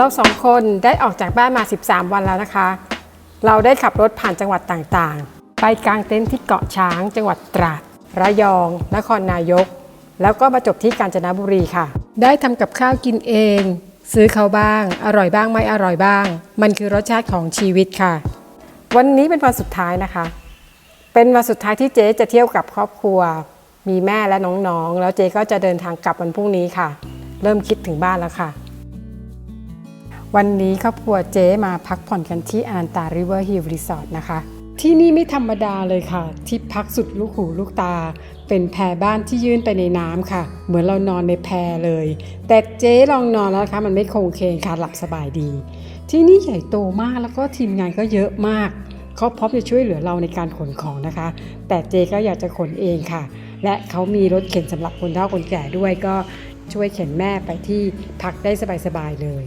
เราสองคนได้ออกจากบ้านมา 13 วันแล้วนะคะ เราได้ขับรถผ่านจังหวัดต่างๆ ไปกางเต็นท์ที่เกาะช้าง จังหวัดตราด ระยอง นครนายก แล้วก็มาจบที่กาญจนบุรีค่ะ ได้ทำกับข้าวกินเอง ซื้อเขาบ้าง อร่อยบ้างไม่อร่อยบ้าง มันคือรสชาติของชีวิตค่ะ วันนี้เป็นวันสุดท้ายนะคะ เป็นวันสุดท้ายที่เจ๊จะเที่ยวกับครอบครัว มีแม่และน้องๆ แล้วเจ๊ก็จะเดินทางกลับวันพรุ่งนี้ค่ะ เริ่มคิดถึงบ้านแล้วค่ะ วันนี้ครอบครัวเจ๊มาพักผ่อนกันที่อนันตาริเวอร์ฮิลรีสอร์ทนะคะ ที่นี่ไม่ธรรมดาเลยค่ะ ที่พักสุดลูกหูลูกตา เป็นแพบ้านที่ยื่นไปในน้ำค่ะ เหมือนเรานอนในแพเลย แต่เจ๊ลองนอนแล้วนะคะ มันไม่คงเคงค่ะหลับสบายดี ที่นี่ใหญ่โตมากแล้วก็ทีมงานก็เยอะมากเขาพร้อมจะช่วยเหลือเราในการขนของนะคะ แต่เจ๊ก็อยากจะขนเองค่ะ และเขามีรถเข็นสำหรับคนเฒ่าคนแก่ด้วยก็ช่วยเข็นแม่ไปที่พักได้สบายๆเลย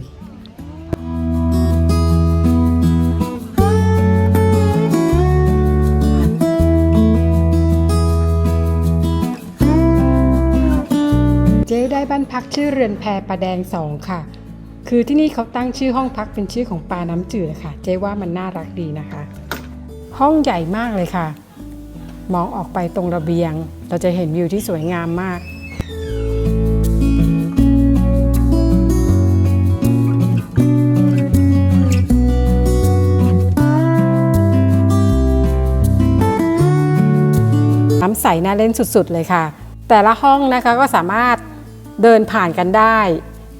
จ๊ได้บ้านพักชื่อเรือนแพปลาแดงสองค่ะ คือที่นี่เขาตั้งชื่อห้องพักเป็นชื่อของปลาน้ำจืดค่ะ เจ๊ว่ามันน่ารักดีนะคะ ห้องใหญ่มากเลยค่ะ มองออกไปตรงระเบียง เราจะเห็นวิวที่สวยงามมากน้ำใสน่าเล่นสุดๆเลยค่ะ แต่ละห้องนะคะก็สามารถ เดินผ่านกันได้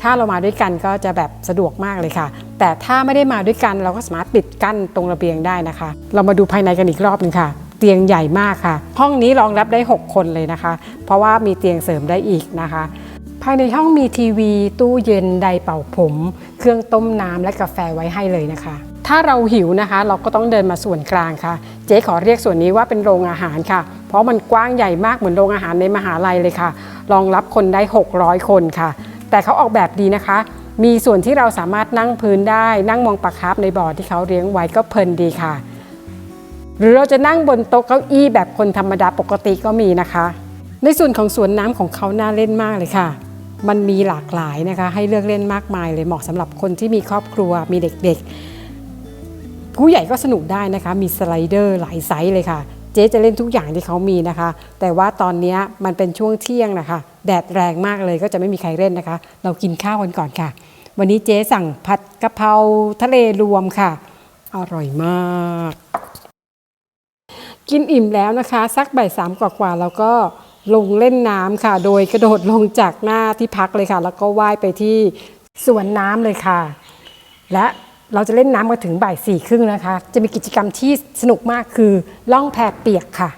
ถ้าเรามาด้วยกันก็จะแบบสะดวกมากเลยค่ะ แต่ถ้าไม่ได้มาด้วยกันเราก็สามารถปิดกั้นตรงระเบียงได้นะคะ เรามาดูภายในกันอีกรอบหนึงค่ะ เตียงใหญ่มากค่ะ ห้องนี้รองรับได้ 6 คนเลยนะคะ เพราะว่ามีเตียงเสริมได้อีกนะคะภายในห้องมีทีวี ตู้เย็นไดเป่าผม เครื่องต้มน้ำและกาแฟไว้ให้เลยนะคะ ถ้าเราหิวนะคะ เราก็ต้องเดินมาส่วนกลางค่ะ เจ๊ขอเรียกส่วนนี้ว่าเป็นโรงอาหารค่ะ เพราะมันกว้างใหญ่มากเหมือนโรงอาหารในมหาลัยเลยค่ะ รองรับคนได้ 600 คนค่ะ แต่เขาออกแบบดีนะคะ มีส่วนที่เราสามารถนั่งพื้นได้ นั่งมองปลาคาร์ฟในบ่อที่เขาเลี้ยงไว้ก็เพลินดีค่ะ หรือเราจะนั่งบนโต๊ะเก้าอี้แบบคนธรรมดาปกติก็มีนะคะ ในส่วนของสวนน้ำของเขาน่าเล่นมากเลยค่ะ มันมีหลากหลายนะคะ ให้เลือกเล่นมากมายเลยเหมาะสำหรับคนที่มีครอบครัวมีเด็กๆผู้ใหญ่ก็สนุกได้นะคะ มีสไลเดอร์หลายไซส์เลยค่ะ เจ๊จะเล่นทุกอย่างที่เขามีนะคะ แต่ว่าตอนนี้มันเป็นช่วงเที่ยงนะคะ แดดแรงมากเลยก็จะไม่มีใครเล่นนะคะ เรากินข้าวกันก่อนค่ะ วันนี้เจ๊สั่งผัดกะเพราทะเลรวมค่ะ อร่อยมาก กินอิ่มแล้วนะคะ สักบ่ายสามกว่าๆแล้วก็ลงเล่นน้ำค่ะ โดยกระโดดลงจากหน้าที่พักเลยค่ะ แล้วก็ว่ายไปที่สวนน้ำเลยค่ะ และ เราจะเล่นน้ำกันถึงบ่ายสี่ครึ่งนะคะ จะมีกิจกรรมที่สนุกมากคือล่องแพเปียกค่ะ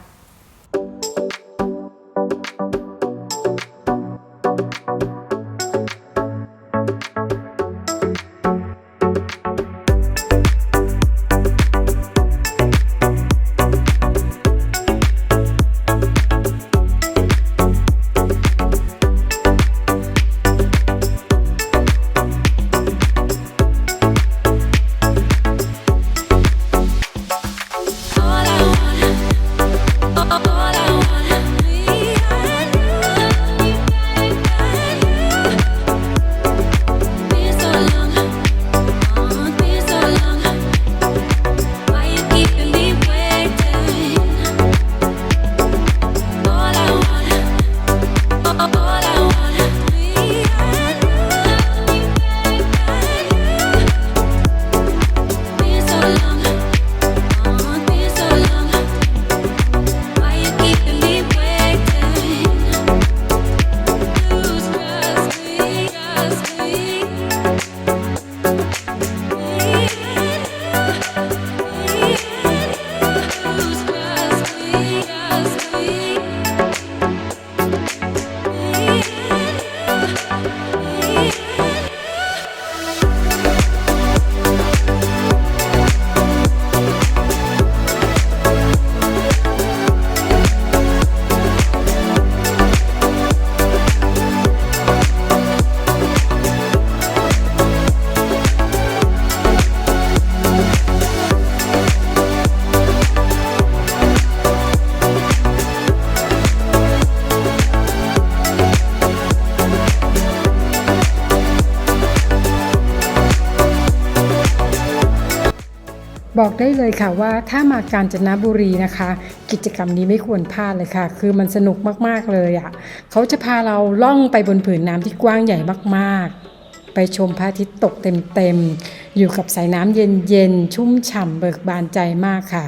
บอกได้เลยค่ะว่าถ้ามากาญจนบุรีนะคะ กิจกรรมนี้ไม่ควรพลาดเลยค่ะ คือมันสนุกมากๆเลยอะ่ะเขาจะพาเราล่องไปบนผืนน้ำที่กว้างใหญ่มากๆ ไปชมพระอาทิตย์ตกเต็มๆ อยู่กับสายน้ำเย็นๆ ชุ่มฉ่ำเบิกบานใจมากค่ะ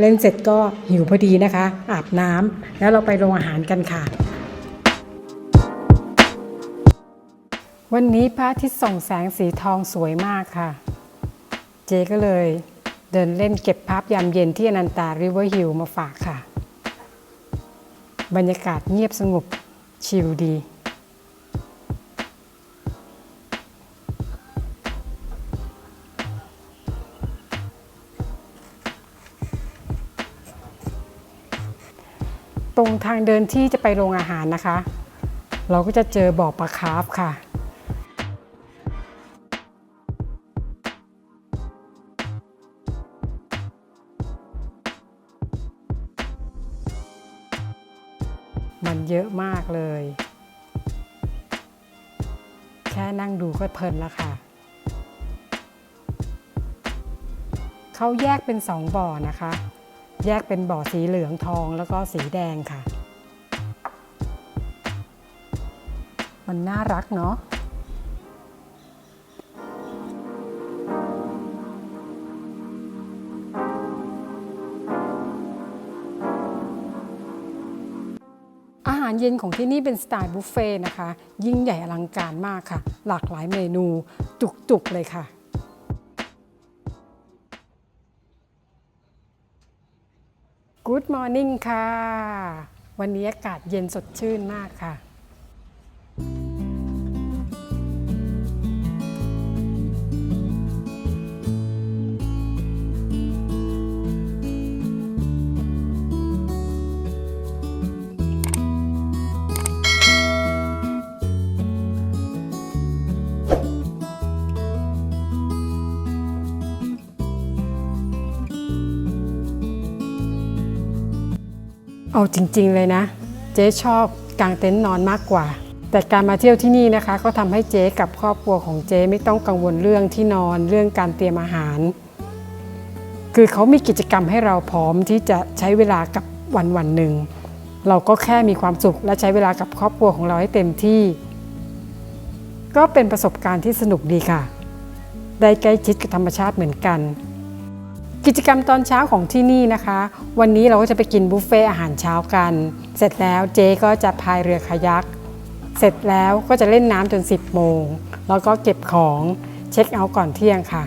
เล่นเสร็จก็หิวพอดีนะคะ อาบน้ำแล้วเราไปโรงอาหารกันค่ะวันนี้พระอาทิตย์ส่องแสงสีทองสวยมากค่ะ เจก็เลย เดินเล่นเก็บภาพยามเย็นที่อนันตาริเวอร์ฮิลมาฝากค่ะ บรรยากาศเงียบสงบชิลดี ตรงทางเดินที่จะไปโรงอาหารนะคะ เราก็จะเจอบ่อปลาคาร์ฟค่ะ มันเยอะมากเลย แค่นั่งดูก็เพลินแล้วค่ะ เขาแยกเป็นสองบ่อนะคะ แยกเป็นบ่อสีเหลืองทองแล้วก็สีแดงค่ะ มันน่ารักเนาะาหารเย็นของที่นี่เป็นสไตล์บุฟเฟ่ต์นะคะ ยิ่งใหญ่อลังการมากค่ะ หลากหลายเมนูจุกๆเลยค่ะกู๊ดมอร์นิ่งค่ะ วันนี้อากาศเย็นสดชื่นมากค่ะ เอาจริงๆเลยนะ เจ๊ชอบกางเต็นท์นอนมากกว่า แต่การมาเที่ยวที่นี่นะคะ ก็ทำให้เจ๊กับครอบครัวของเจ๊ไม่ต้องกังวลเรื่องที่นอนเรื่องการเตรียมอาหาร คือเขามีกิจกรรมให้เราพร้อมที่จะใช้เวลากับวันวันหนึ่งเราก็แค่มีความสุขและใช้เวลากับครอบครัวของเราให้เต็มที่ ก็เป็นประสบการณ์ที่สนุกดีค่ะ ได้ใกล้ชิดกับธรรมชาติเหมือนกัน กิจกรรมตอนเช้าของที่นี่นะคะ วันนี้เราก็จะไปกินบุฟเฟ่อาหารเช้ากัน เสร็จแล้วเจ๊ก็จะพายเรือคายัก เสร็จแล้วก็จะเล่นน้ำจน 10 โมง แล้วก็เก็บของเช็คเอาท์ก่อนเที่ยงค่ะ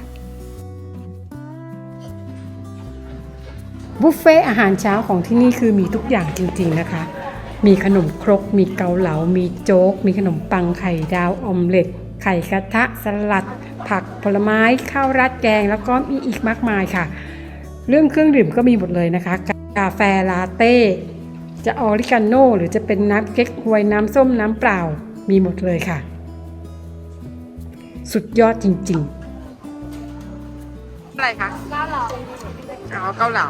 บุฟเฟ่อาหารเช้าของที่นี่คือมีทุกอย่างจริงๆนะคะ มีขนมครก มีเกาเหลา มีโจ๊ก มีขนมปังไข่ดาวออมเล็ตไข่กระทะสลัด ผักผลไม้ข้าวราดแกง แล้วก็มีอีกมากมายค่ะ เรื่องเครื่องดื่มก็มีหมดเลยนะคะ กาแฟลาเต้ จะออริกาโน่หรือจะเป็นน้ำเก๊กฮวยน้ำส้มน้ำเปล่ามีหมดเลยค่ะ สุดยอดจริงๆ อะไรคะเกาเหลาอ๋อเกาเหลา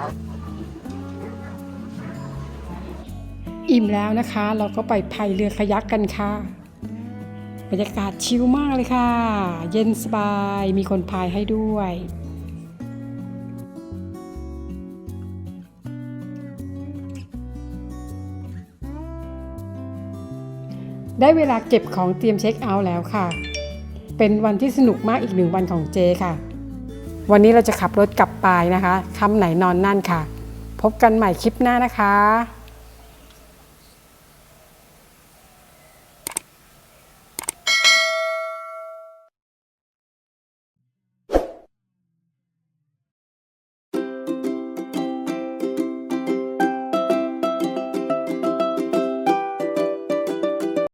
อิ่มแล้วนะคะ เราก็ไปพายเรือคายักกันค่ะ บรรยากาศชิลมากเลยค่ะ เย็นสบายมีคนพายให้ด้วยได้เวลาเก็บของเตรียมเช็คเอาท์แล้วค่ะ เป็นวันที่สนุกมากอีกหนึ่งวันของเจค่ะ วันนี้เราจะขับรถกลับปายนะคะค่ำไหนนอนนั่นค่ะ พบกันใหม่คลิปหน้านะคะ